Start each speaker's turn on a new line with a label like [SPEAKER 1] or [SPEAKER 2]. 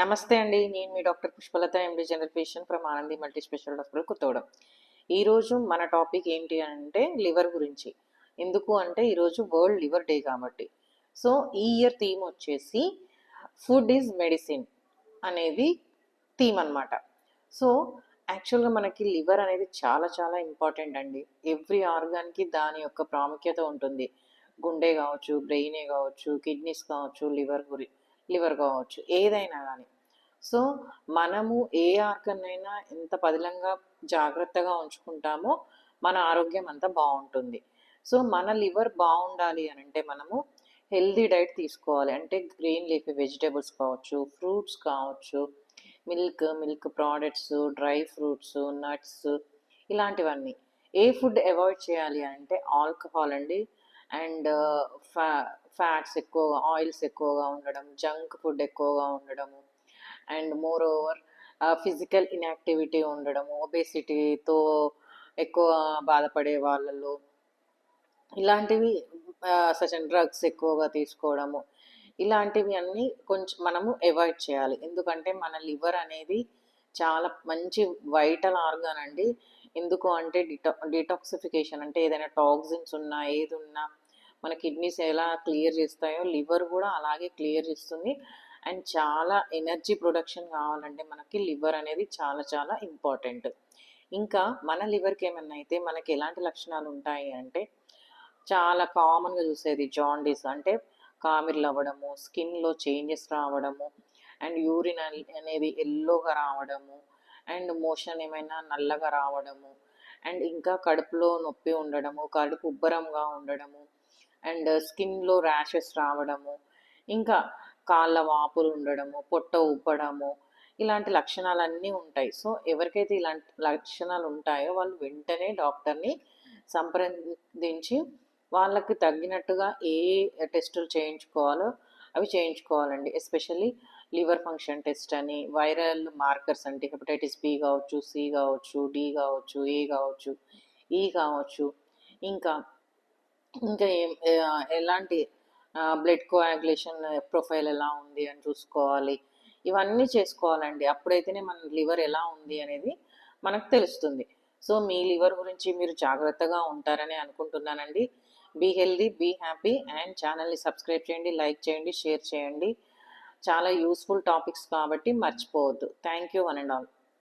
[SPEAKER 1] నమస్తే అండి. నేను మీ doctor Pushpalatha MD general patient from Anandi multi special hospital Kothagudem ఈరోజు మన టాపిక్ ఏంటి అంటే లివర్ గురించి. ఎందుకు అంటే ఈరోజు వరల్డ్ లివర్ డే కాబట్టి. సో ఈ ఇయర్ థీమ్ వచ్చేసి ఫుడ్ ఈజ్ మెడిసిన్ అనేది థీమ్ అనమాట సో యాక్చువల్గా మనకి లివర్ అనేది చాలా చాలా ఇంపార్టెంట్ అండి. ఎవ్రీ ఆర్గాన్కి దాని యొక్క ప్రాముఖ్యత ఉంటుంది. గుండె కావచ్చు బ్రెయినే కావచ్చు కిడ్నీస్ కావచ్చు లివర్ గురించి లివర్ కావచ్చు ఏదైనా కానీ సో మనము ఏ ఆర్గన్నైనా ఎంత పదిలంగా జాగ్రత్తగా ఉంచుకుంటామో మన ఆరోగ్యం అంతా బాగుంటుంది. సో మన లివర్ బాగుండాలి అని అంటే మనము హెల్దీ డైట్ తీసుకోవాలి. అంటే గ్రీన్ లీఫీ వెజిటేబుల్స్ కావచ్చు ఫ్రూట్స్ కావచ్చు milk milk products dry fruits nuts ఇలాంటివన్నీ. ఏ ఫుడ్ అవాయిడ్ చేయాలి అంటే ఆల్కహాల్ అండి. అండ్ ఫ్యా ఫ్యాట్స్ ఎక్కువగా ఆయిల్స్ ఎక్కువగా ఉండడం జంక్ ఫుడ్ ఎక్కువగా ఉండడము. And more over physical inactivity ఉండడము ఒబేసిటీతో ఎక్కువ బాధపడే వాళ్ళలో. ఇలాంటివి సచన్ డ్రగ్స్ ఎక్కువగా తీసుకోవడము. ఇలాంటివి అన్నీ కొంచెం మనము అవాయిడ్ చేయాలి. ఎందుకంటే మన లివర్ అనేది చాలా మంచి వైటల్ ఆర్గాన్ అండి. ఎందుకు అంటే డిటా డిటాక్సిఫికేషన్ అంటే ఏదైనా టాక్సిన్స్ ఉన్నా ఏది ఉన్నా మన కిడ్నీస్ ఎలా క్లియర్ చేస్తాయో లివర్ కూడా అలాగే క్లియర్ చేస్తుంది. అండ్ చాలా ఎనర్జీ ప్రొడక్షన్ కావాలంటే మనకి లివర్ అనేది చాలా చాలా ఇంపార్టెంట్. ఇంకా మన లివర్కి ఏమన్నా అయితే మనకి ఎలాంటి లక్షణాలు ఉంటాయి అంటే చాలా కామన్గా చూసేది జాండీస్. అంటే కామిర్లు అవ్వడము స్కిన్లో చేంజెస్ రావడము అండ్ యూరిన్ అనేది ఎల్లోగా రావడము అండ్ మోషన్ ఏమైనా నల్లగా రావడము అండ్ ఇంకా కడుపులో నొప్పి ఉండడము కడుపు ఉబ్బరంగా ఉండడము అండ్ స్కిన్లో ర్యాషెస్ రావడము ఇంకా కాళ్ళ వాపులు ఉండడము పొట్ట ఉబ్బడము ఇలాంటి లక్షణాలన్నీ ఉంటాయి. సో ఎవరికైతే ఇలాంటి లక్షణాలు ఉంటాయో వాళ్ళు వెంటనే డాక్టర్ని సంప్రదించి వాళ్ళకి తగ్గినట్టుగా ఏ టెస్టులు చేయించుకోవాలో అవి చేయించుకోవాలండి. ఎస్పెషల్లీ లివర్ ఫంక్షన్ టెస్ట్ అని వైరల్ మార్కర్స్ అంటే హెపటైటిస్ బి కావచ్చు సి కావచ్చు డి కావచ్చు ఏ కావచ్చు ఈ కావచ్చు ఇంకా ఇంకా ఎలాంటి బ్లడ్ కోయాగులేషన్ ప్రొఫైల్ ఎలా ఉంది అని చూసుకోవాలి. ఇవన్నీ చేసుకోవాలండి. అప్పుడైతేనే మన లివర్ ఎలా ఉంది అనేది మనకు తెలుస్తుంది. సో మీ లివర్ గురించి మీరు జాగ్రత్తగా ఉంటారని అనుకుంటున్నానండి. Be healthy be happy and ఛానల్ని సబ్స్క్రైబ్ చేయండి లైక్ చేయండి షేర్ చేయండి. చాలా యూస్ఫుల్ టాపిక్స్ కాబట్టి మర్చిపోవద్దు. Thank you one and all.